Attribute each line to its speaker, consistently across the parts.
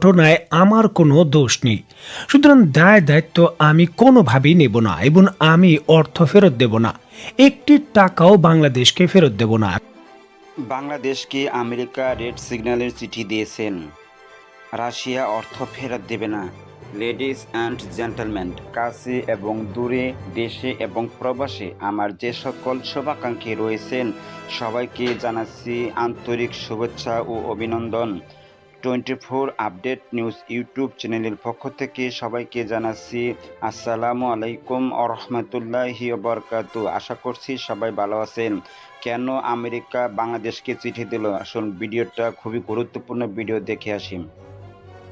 Speaker 1: ঘটনায় আমার কোনো দোষ নেই। সুতরাং দায় দায়িত্ব আমি কোনোভাবেই নেব না এবং আমি অর্থ ফেরত দেব না। একটি টাকাও বাংলাদেশকে ফেরত দেব না।
Speaker 2: বাংলাদেশকে আমেরিকা রেড সিগন্যালের চিঠি দিয়েছেন। রাশিয়া অর্থ ফেরত দেবে না। লেডিস অ্যান্ড জেন্টলম্যান, কাছে এবং দূরে, দেশে এবং প্রবাসে আমার যে সকল শুভাকাঙ্ক্ষী রয়েছেন, সবাইকে জানাচ্ছি আন্তরিক শুভেচ্ছা ও অভিনন্দন। Twenty four update news YouTube চ্যানেলের পক্ষ থেকে সবাইকে জানাচ্ছি আসসালামু আলাইকুম আরহামতুল্লাহি বরকাত আশা করছি সবাই ভালো আছেন। কেন আমেরিকা বাংলাদেশকে চিঠি দিল? আসুন ভিডিওটা খুবই গুরুত্বপূর্ণ ভিডিও দেখে আসি।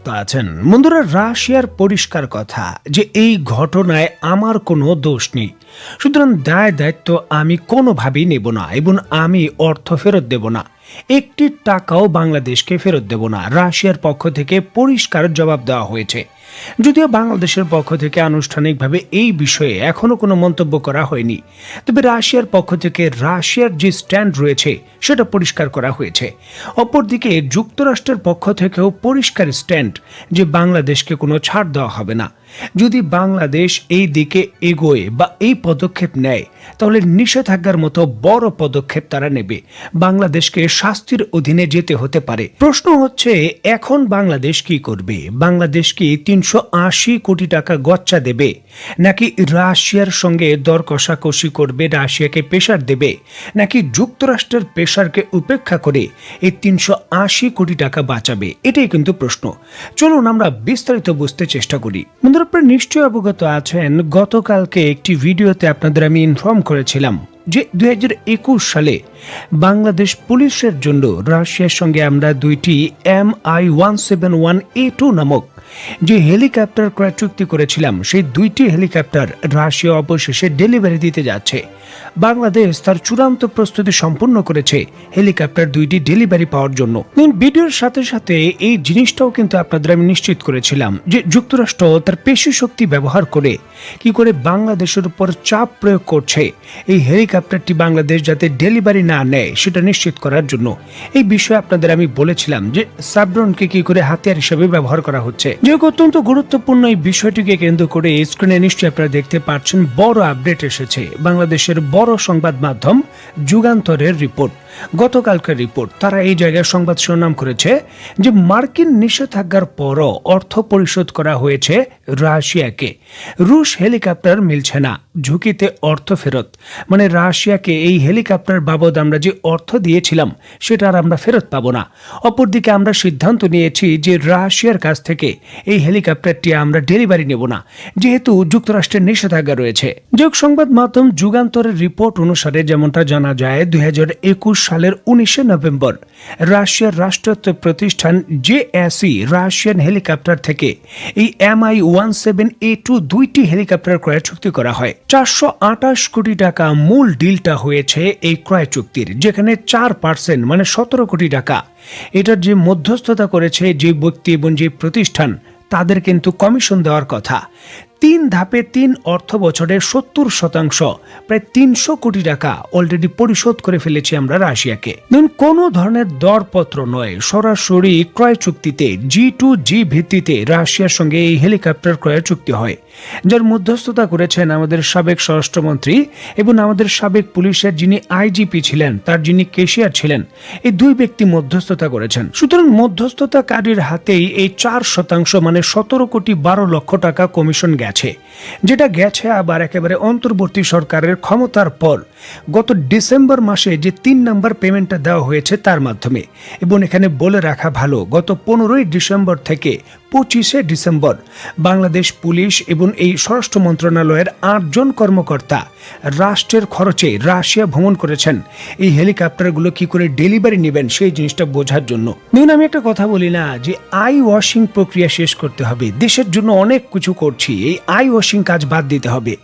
Speaker 1: আছেন। বন্ধুরা, রাশিয়ার পরিষ্কার কথা যে এই ঘটনায় আমার কোনো দোষ নেই। সুতরাং দায় দায়িত্ব আমি কোনোভাবেই নেব না এবং আমি অর্থ ফেরত দেব না। একটি টাকাও বাংলাদেশকে ফেরত দেব না। রাশিয়ার পক্ষ থেকে পরিষ্কার জবাব দেওয়া হয়েছে। যদিও বাংলাদেশের পক্ষ থেকে আনুষ্ঠানিকভাবে এই বিষয়ে এখনও কোনো মন্তব্য করা হয়নি, তবে রাশিয়ার পক্ষ থেকে রাশিয়ার যে স্ট্যান্ড রয়েছে সেটা পরিষ্কার করা হয়েছে। অপরদিকে যুক্তরাষ্ট্রের পক্ষ থেকেও পরিষ্কার স্ট্যান্ড যে বাংলাদেশকে কোনো ছাড় দেওয়া হবে না। যদি বাংলাদেশ এই দিকে এগোয় বা এই পদক্ষেপ নেয়, তাহলে নিষেধাজ্ঞার মতো বড় পদক্ষেপ তারা নেবে। বাংলাদেশকে শাস্তির অধীনে যেতে হতে পারে। প্রশ্ন হচ্ছে, এখন বাংলাদেশ কি করবে? বাংলাদেশ কি তিনশো আশি কোটি টাকা গচ্চা দেবে? নাকি রাশিয়ার সঙ্গে দর কষাকষি করবে, রাশিয়াকে প্রেশার দেবে? নাকি যুক্তরাষ্ট্রের প্রেশারকে উপেক্ষা করে এই তিনশো আশি কোটি টাকা বাঁচাবে? এটাই কিন্তু প্রশ্ন। চলুন আমরা বিস্তারিত বুঝতে চেষ্টা করি। বন্ধুরা আপনারা নিশ্চয়ই অবগত আছেন, গতকালকে একটি ভিডিওতে আপনাদের আমি ইনফর্ম করেছিলাম যে দুই হাজার একুশ সালে বাংলাদেশ পুলিশের জন্য রাশিয়ার সঙ্গে আমরা দুইটি M I one seven one A two নামক যে হেলিকপ্টার ক্রয় চুক্তি করেছিলাম, সেই দুইটি হেলিকপ্টার রাশিয়া অবশেষে ডেলিভারি দিতে যাচ্ছে। বাংলাদেশ তার চূড়ান্ত প্রস্তুতি সম্পূর্ণ করেছে হেলিকপ্টার দুইটি ডেলিভারি পাওয়ার জন্য। ভিডিওর সাথে সাথে এই জিনিসটাও কিন্তু আপনাদের আমি নিশ্চিত করেছিলাম যে যুক্তরাষ্ট্র তার পেশি শক্তি ব্যবহার করে কি করে বাংলাদেশের উপর চাপ প্রয়োগ করছে। এই হেলিকপ্টারটি বাংলাদেশ যাতে ডেলিভারি না নেয়, সেটা নিশ্চিত করার জন্য। এই বিষয়ে আপনাদের আমি বলেছিলাম যে সাবড্রোনকে কি করে হাতিয়ার হিসেবে ব্যবহার করা হচ্ছে। যে অত্যন্ত গুরুত্বপূর্ণ এই বিষয়টিকে কেন্দ্র করে স্ক্রিনে নিশ্চয়ই আপনারা দেখতে পাচ্ছেন, বড় আপডেট এসেছে। বাংলাদেশের বড় সংবাদ মাধ্যম যুগান্তরের রিপোর্ট গতকালকার রিপোর্ট, তারা এই জায়গায় সংবাদ শিরোনাম করেছে যে মার্কিন নিষেধাজ্ঞার পরও অর্থ পরিশোধ করা হয়েছে রাশিয়াকে। রুশ হেলিকপ্টার মিলছে না, ঝুঁকিতে অর্থ ফেরত। মানে রাশিয়াকে এই হেলিকপ্টার বাবদ আমরা যে অর্থ দিয়েছিলাম, সেটা আর আমরা ফেরত পাবো না। অপরদিকে আমরা সিদ্ধান্ত নিয়েছি যে রাশিয়ার কাছ থেকে এই হেলিকপ্টারটি আমরা ডেলিভারি নেব না, যেহেতু যুক্তরাষ্ট্রের নিষেধাজ্ঞা রয়েছে। যোগ সংবাদ মাধ্যম যুগান্তরের রিপোর্ট অনুসারে যেমনটা জানা যায়, দুই হাজার একুশ সালের উনিশে নভেম্বর, রাশিয়ার রাষ্ট্রায়ত্ত প্রতিষ্ঠান জেএসি রাশিয়ান হেলিকপ্টার থেকে এই MI one seven A two দুইটি হেলিকপ্টার ক্রয় চুক্তি করা হয়। চারশো আঠাশ কোটি টাকা মূল ডিলটা হয়েছে এই ক্রয় চুক্তির, যেখানে চার পার্সেন্ট মানে সতেরো কোটি টাকা। এটার যে মধ্যস্থতা করেছে যে ব্যক্তি এবং যে প্রতিষ্ঠান, তাদের কিন্তু কমিশন দেওয়ার কথা। তিন ধাপে তিন অর্থ বছরের সত্তর শতাংশ, প্রায় তিনশো কোটি টাকা অলরেডি পরিশোধ করে ফেলেছি আমরা রাশিয়াকে। ধরুন, কোনো ধরনের দরপত্র নয়, সরাসরি ক্রয় চুক্তিতে জি টু জি ভিত্তিতে রাশিয়ার সঙ্গে এই হেলিকপ্টার ক্রয় চুক্তি হয়। যার মধ্যস্থতা করেছেন আমাদের সাবেক স্বরাষ্ট্রমন্ত্রী এবং আমাদের সাবেক পুলিশের যিনি আইজিপি ছিলেন, তার যিনি কেশিয়ার ছিলেন, এই দুই ব্যক্তি মধ্যস্থতা করেছেন। সুতরাং মধ্যস্থতাকারীর হাতেই এই চার শতাংশ মানে সতেরো কোটি বারো লক্ষ টাকা কমিশন গেছে যেটা গেছে আবার একেবারে অন্তর্বর্তী সরকারের ক্ষমতার পর গত ডিসেম্বর মাসে যে তিন নম্বর পেমেন্টটা দেওয়া হয়েছে তার মাধ্যমে। এবং এখানে বলে রাখা ভালো, গত পনেরোই ডিসেম্বর থেকে পঁচিশে ডিসেম্বর। বাংলাদেশ পুলিশ এবং এই স্বরাষ্ট্র মন্ত্রণালয়ের আটজন কর্মকর্তা রাষ্ট্রের খরচে রাশিয়া ভ্রমণ করেছেন। এই হেলিকপ্টারগুলো কি করে ডেলিভারি নেবেন সেই জিনিসটা বোঝার জন্য। দেখুন আমি একটা কথা বলি না যে আই ওয়াশিং প্রক্রিয়া শেষ করতে হবে। দেশের জন্য অনেক কিছু করছি। এই আই ওয়াশিং কাজ বাদ দিতে হবে।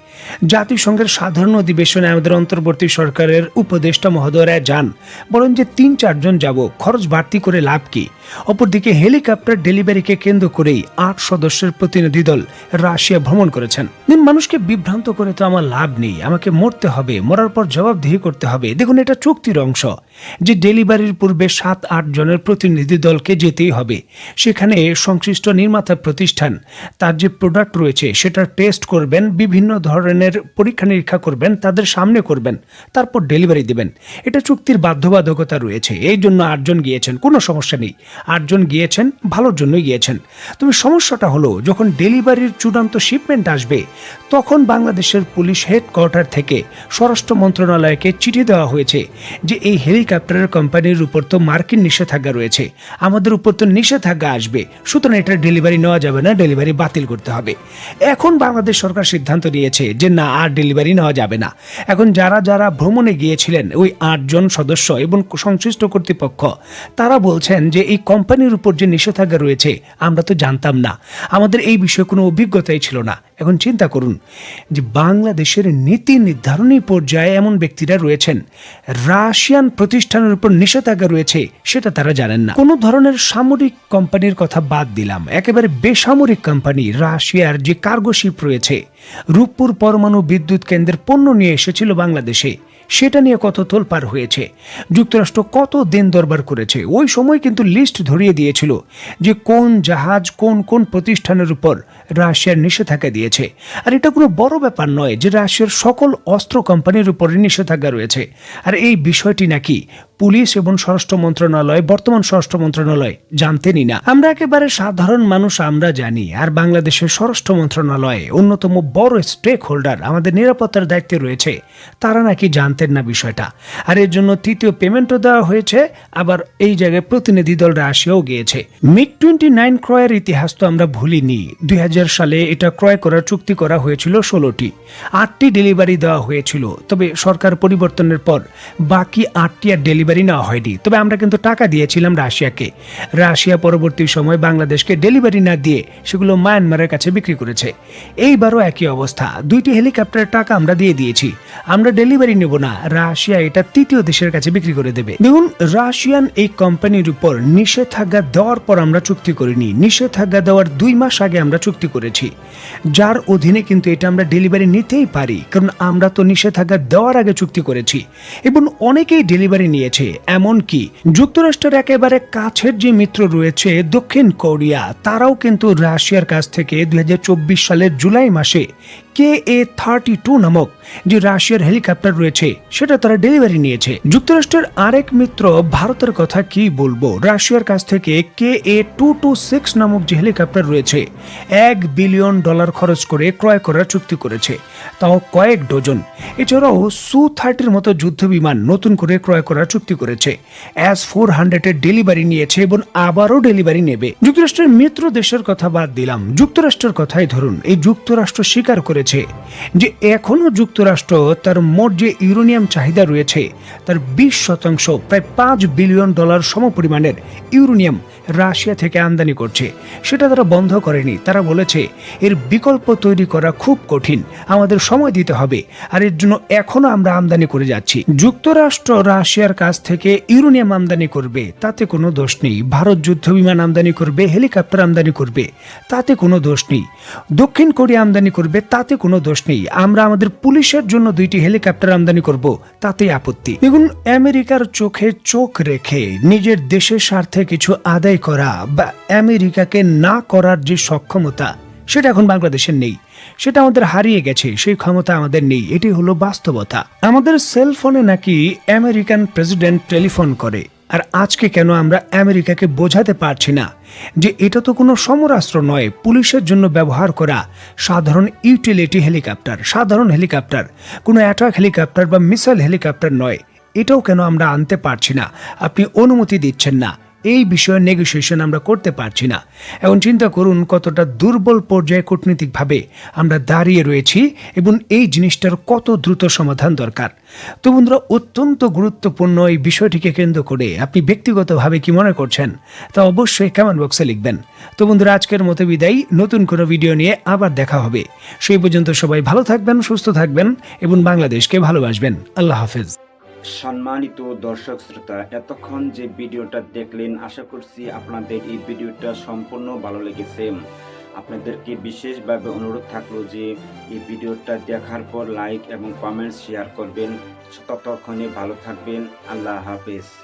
Speaker 1: জাতিসংঘের সাধারণ অধিবেশনে আমাদের অন্তর্বর্তী সরকারের উপদেষ্টা মহোদয়রা যান। বলেন যে তিন চারজন যাব, খরচ বাড়তি করে লাভ কি? অপরদিকে হেলিকপ্টার ডেলিভারিকে কেন্দ্র করেই আট সদস্যের প্রতিনিধি দল রাশিয়া ভ্রমণ করেছেন। দিন মানুষকে বিভ্রান্ত করে তো আমার লাভ নেই, আমাকে মরতে হবে, মরার পর জবাবদিহি করতে হবে। দেখুন, এটা চুক্তির অংশ। যে ডেলিভারির পূর্বে সাত, আট জনের প্রতিনিধি দলকে যেতেই হবে, সেখানে সংশ্লিষ্ট নির্মাতা প্রতিষ্ঠান, তার যে প্রোডাক্ট রয়েছে, সেটার টেস্ট করবেন বিভিন্ন ধরনের পরীক্ষা নিরীক্ষা করবেন, তাদের সামনে করবেন, তারপর ডেলিভারি দেবেন। এটা চুক্তির বাধ্যবাধকতা রয়েছে, এই জন্য আটজন গিয়েছেন, কোনো সমস্যা নেই। আটজন গিয়েছেন, ভালোর জন্যই গিয়েছেন। তবে সমস্যাটা হলো, যখন ডেলিভারির চূড়ান্ত শিপমেন্ট আসবে, তখন বাংলাদেশের পুলিশ হেডকোয়ার্টার থেকে স্বরাষ্ট্র মন্ত্রণালয়কে চিঠি দেওয়া হয়েছে যে এই হেলিকপ্টারের কোম্পানির উপর তো মার্কিন নিষেধাজ্ঞা রয়েছে। আমাদের উপর তো নিষেধাজ্ঞা আসবে, সুতরাং এটা ডেলিভারি নেওয়া যাবে না ডেলিভারি বাতিল করতে হবে। এখন বাংলাদেশ সরকার সিদ্ধান্ত নিয়েছে যে না, আর ডেলিভারি নেওয়া যাবে না। এখন যারা যারা ভ্রমণে গিয়েছিলেন, ওই আটজন সদস্য এবং সংশ্লিষ্ট কর্তৃপক্ষ, তারা বলছেন যে এই কোম্পানির উপর যে নিষেধাজ্ঞা রয়েছে, আমরা তো জানতাম না। আমাদের এই বিষয়ে কোনো অভিজ্ঞতাই ছিল না। এখন চিন্তা করুন যে বাংলাদেশের নীতি নির্ধারণী পর্যায়ে এমন ব্যক্তিরা রয়েছেন। রাশিয়ান প্রতিষ্ঠানের উপর নিষেধাজ্ঞা রয়েছে, সেটা তারা জানেন না। কোনো ধরনের সামরিক কোম্পানির কথা বাদ দিলাম। একেবারে বেসামরিক কোম্পানি, রাশিয়ার যে কার্গো শিপ রয়েছে, রূপপুর পরমাণু বিদ্যুৎ কেন্দ্রের পণ্য নিয়ে এসেছিল বাংলাদেশে। সেটা নিয়ে কত তোলপার হয়েছে, যুক্তরাষ্ট্র কত দিন দরবার করেছে, ওই সময় কিন্তু লিস্ট ধরিয়ে দিয়েছিল যে কোন জাহাজ কোন কোন প্রতিষ্ঠানের উপর রাশিয়ার নিষেধাজ্ঞা দিয়েছে। আর এটা কোনো বড় ব্যাপার নয় যে রাশিয়ার সকল অস্ত্র কোম্পানির উপরে নিষেধাজ্ঞা রয়েছে। আর এই বিষয়টি নাকি পুলিশ এবং স্বরাষ্ট্র মন্ত্রণালয়, বর্তমান স্বরাষ্ট্র মন্ত্রণালয় জানতেনই না। আমরা একেবারে সাধারণ মানুষ আমরা জানি, আর বাংলাদেশের স্বরাষ্ট্র মন্ত্রণালয়ে অন্যতম বড় স্টেক হোল্ডার আমাদের নিরাপত্তার দায়িত্বে রয়েছে, তারা নাকি জানতেন না বিষয়টা। আর এর জন্য তৃতীয় পেমেন্টও দেওয়া হয়েছে, আবার এই জায়গায় প্রতিনিধি দল রাশিয়াও গিয়েছে। মিড টোয়েন্টি নাইন ক্রয়ের ইতিহাস তো আমরা ভুলিনি, দুই সালে এটা ক্রয় করার চুক্তি করা হয়েছিল ষোলোটি। আটটি ডেলিভারি দেওয়া হয়েছিল। তবে সরকার পরিবর্তনের পর বাকি আটটি আর ডেলিভারি নেওয়া হয়নি। তবে আমরা কিন্তু টাকা দিয়েছিলাম রাশিয়াকে। রাশিয়া পরবর্তী সময় বাংলাদেশকে ডেলিভারি না দিয়ে সেগুলো মায়ানমারের কাছে বিক্রি করেছে। এইবারও একই অবস্থা। দুইটি হেলিকপ্টারের টাকা আমরা দিয়ে দিয়েছি। আমরা ডেলিভারি নেব না। রাশিয়া এটা তৃতীয় দেশের কাছে বিক্রি করে দেবে। দেখুন, রাশিয়ান এই কোম্পানির উপর নিষেধাজ্ঞা দেওয়ার পর আমরা চুক্তি করিনি। নিষেধাজ্ঞা দেওয়ার দুই মাস আগে আমরা চুক্তি করেছি। যার অধীনে কিন্তু এটা আমরা ডেলিভারি নিতেই পারি, কারণ আমরা তো নিষেধাজ্ঞা দেওয়ার আগে চুক্তি করেছি এবং অনেকেই ডেলিভারি নিয়েছে। এমন কি, যুক্তরাষ্ট্রের একেবারে কাছের যে মিত্র রয়েছে দক্ষিণ কোরিয়া, তারাও কিন্তু রাশিয়ার কাছ থেকে দুই হাজার চব্বিশ সালের জুলাই মাসে কে এ থার্টি টু নামক যে রাশিয়ার হেলিকপ্টার রয়েছে, সেটা তারা ডেলিভারি নিয়েছে। যুক্তরাষ্ট্রের আরেক মিত্র, ভারতের কথা কি বলব? রাশিয়ার কাছ থেকে K A two two six নামক যে হেলিকপ্টার রয়েছে, এক বিলিয়ন ডলার খরচ করে ক্রয় করার চুক্তি করেছে। তাও কয়েক ডজন। এছাড়াও সু থার্টির মতো যুদ্ধ বিমান নতুন করে ক্রয় করার চুক্তি করেছে। এস ফোর হান্ড্রেডের ডেলিভারি নিয়েছে এবং আবারও ডেলিভারি নেবে। যুক্তরাষ্ট্রের মিত্র দেশের কথা বাদ দিলাম। যুক্তরাষ্ট্রের কথাই ধরুন। এই যুক্তরাষ্ট্র স্বীকার করেছে যে এখনও যুক্তরাষ্ট্র তার মোট যে ইউরেনিয়াম চাহিদা রয়েছে, তার বিশ শতাংশ, প্রায় পাঁচ বিলিয়ন ডলার সমপরিমাণের ইউরেনিয়াম রাশিয়া থেকে আমদানি করছে। সেটা তারা বন্ধ করেনি। তারা বলেছে, এর বিকল্প তৈরি করা খুব কঠিন, আমাদের সময় দিতে হবে, আর এর জন্য এখনও আমরা আমদানি করে যাচ্ছি। যুক্তরাষ্ট্র রাশিয়ার কাছ থেকে ইউরেনিয়াম আমদানি করবে, তাতে কোনো দোষ নেই। ভারত যুদ্ধ বিমান আমদানি করবে, হেলিকপ্টার আমদানি করবে, তাতে কোনো দোষ নেই। দক্ষিণ কোরিয়া আমদানি করবে, তাতে কোনো দোষ নেই। আমরা আমাদের পুলিশের জন্য দুইটি হেলিকপ্টার আমদানি করব, তাতেই আপত্তি। দেখুন, আমেরিকার চোখে চোখ রেখে নিজের দেশের স্বার্থে কিছু আদায় করা বা আমেরিকাকে না করার যে সক্ষমতা, সেটা এখন বাংলাদেশের নেই। সেটা আমাদের হারিয়ে গেছে, সেই ক্ষমতা আমাদের নেই। এটি হলো বাস্তবতা। আমাদের সেল ফোনে নাকি আমেরিকান প্রেসিডেন্ট টেলিফোন করে। আর আজকে কেন আমরা আমেরিকাকে বোঝাতে পারছি না যে এটা তো কোনো সমরাস্ত্র নয়, পুলিশের জন্য ব্যবহার করা সাধারণ ইউটিলিটি হেলিকপ্টার সাধারণ হেলিকপ্টার কোনো অ্যাটাক হেলিকপ্টার বা মিসাইল হেলিকপ্টার নয়। এটাও কেন আমরা আনতে পারছি না? আপনি অনুমতি দিচ্ছেন না। এই বিষয়ে নেগোসিয়েশন আমরা করতে পারছি না। এখন চিন্তা করুন কতটা দুর্বল পর্যায়ে কূটনীতিকভাবে আমরা দাঁড়িয়ে রয়েছি এবং এই জিনিসটার কত দ্রুত সমাধান দরকার। তো বন্ধুরা, অত্যন্ত গুরুত্বপূর্ণ এই বিষয়টিকে কেন্দ্র করে আপনি ব্যক্তিগতভাবে কি মনে করছেন তা অবশ্যই কমেন্ট বক্সে লিখবেন। তো বন্ধুরা, আজকের মতো বিদায়। নতুন কোনো ভিডিও নিয়ে আবার দেখা হবে। সেই পর্যন্ত সবাই ভালো থাকবেন, সুস্থ থাকবেন এবং বাংলাদেশকে ভালোবাসবেন। আল্লাহ হাফেজ।
Speaker 2: সম্মানিত দর্শক শ্রোতা, এতক্ষণ যে ভিডিওটা দেখলেন, আশা করছি আপনাদের এই ভিডিওটা সম্পূর্ণ ভালো লেগেছে। আপনাদেরকে বিশেষভাবে অনুরোধ থাকল যে এই ভিডিওটা দেখার পর লাইক এবং কমেন্ট শেয়ার করবেন। ততক্ষণে ভালো থাকবেন। আল্লাহ হাফেজ।